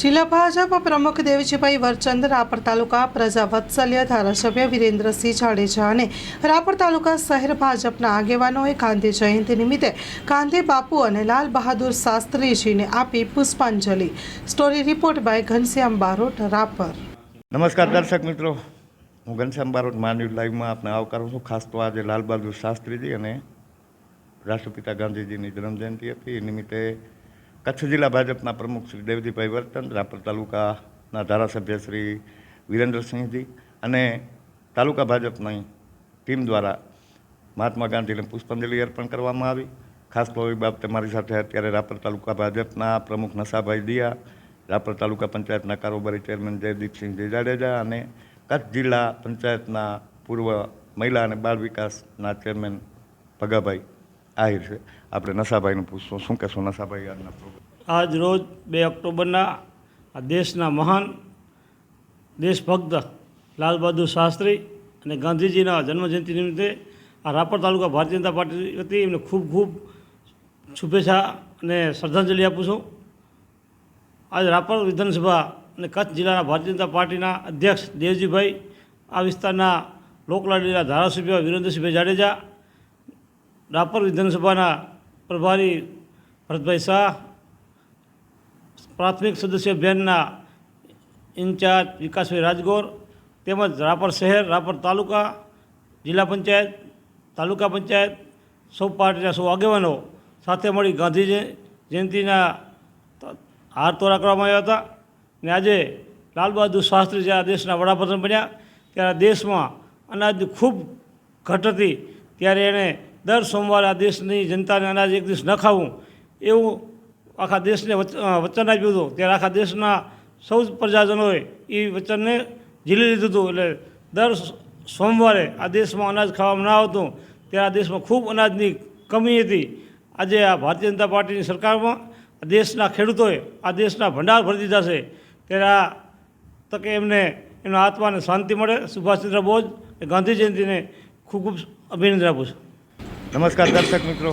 જિલ્લા ભાજપ પ્રમુખ દેવજીભાઈ વરચંદ રાપર તાલુકા પ્રજા વત્સલ્ય ધારાસભ્ય વિરેન્દ્રસિંહ જાડેજા અને રાપર તાલુકા શહેર ભાજપના આગેવાનોએ ગાંધી જયંતિ નિમિત્તે ગાંધી બાપુ અને લાલ બહાદુર શાસ્ત્રીજીને આપી પુષ્પાંજલિ. Story report by Ghanshyam Barot, Rapar. નમસ્કાર દર્શક મિત્રો. હું ઘનશ્યામ બારોટ, માનવી લાઈવમાં આપને આવકારું છું. ખાસ તો આજે લાલ બહાદુર શાસ્ત્રીજી અને રાષ્ટ્રપિતા ગાંધીજીની જન્મજયંતિ હતી. એ નિમિત્તે કચ્છ જિલ્લા ભાજપના પ્રમુખ શ્રી દેવજીભાઈ વર્તન, રાપર તાલુકાના ધારાસભ્ય શ્રી વિરેન્દ્રસિંહજી અને તાલુકા ભાજપની ટીમ દ્વારા મહાત્મા ગાંધીને પુષ્પાંજલિ અર્પણ કરવામાં આવી. ખાસ તો બાબતે મારી સાથે અત્યારે રાપર તાલુકા ભાજપના પ્રમુખ નશાભાઈ દિયા, રાપર તાલુકા પંચાયતના કારોબારી ચેરમેન જયદીપસિંહજી જાડેજા અને કચ્છ જિલ્લા પંચાયતના પૂર્વ મહિલા અને બાળ વિકાસના ચેરમેન ભગાભાઈ આહિર છે. આપણે નશાભાઈનું પૂછશું. શું કહેશો નશાભાઈ આજના પ્રોગ્રામ આજ રોજ બે ઓક્ટોબરના આ દેશના મહાન દેશભક્ત લાલ બહાદુર શાસ્ત્રી અને ગાંધીજીના જન્મજયંતિ નિમિત્તે આ રાપર તાલુકા ભારતીય જનતા પાર્ટી વતી એમને ખૂબ ખૂબ શુભેચ્છા અને શ્રદ્ધાંજલિ આપું છું. આજ રાપર વિધાનસભા અને કચ્છ જિલ્લાના ભારતીય જનતા પાર્ટીના અધ્યક્ષ દેવજીભાઈ, આ વિસ્તારના લોકલાડીના ધારાસભ્ય વિરેન્દ્રસિંહભાઈ જાડેજા, રાપર વિધાનસભાના પ્રભારી ભરતભાઈ શાહ પ્રાથમિક સદસ્ય અભિયાનના ઇન્ચાર્જ વિકાસભાઈ રાજગોર તેમજ રાપર શહેર, રાપર તાલુકા, જિલ્લા પંચાયત, તાલુકા પંચાયત સૌ પાર્ટીના સૌ આગેવાનો સાથે મળી ગાંધી જય- જયંતિના હાર તોરા કરવામાં આવ્યા હતા. ને આજે લાલ બહાદુર શાસ્ત્રી જ્યારે દેશના વડાપ્રધાન બન્યા, ત્યારે દેશમાં અનાજ ખૂબ ઘટ હતી. ત્યારે એણે દર સોમવારે આ દેશની જનતાને અનાજ એક દિવસ ન ખાવું એવું આખા દેશને વચન આપ્યું હતું. ત્યારે આખા દેશના સૌ પ્રજાજનોએ એ વચનને ઝીલી લીધું હતું. એટલે દર સોમવારે આ દેશમાં અનાજ ખાવામાં ન આવતું. ત્યારે આ દેશમાં ખૂબ અનાજની કમી હતી. આજે આ ભારતીય જનતા પાર્ટીની સરકારમાં દેશના ખેડૂતોએ આ દેશના ભંડાર ભરી દીધા છે. ત્યારે આ તકે એમને એમના આત્માને શાંતિ મળે. સુભાષચંદ્ર બોઝ ગાંધી જયંતિને ખૂબ ખૂબ અભિનંદન આપું છું. નમસ્કાર દર્શક મિત્રો.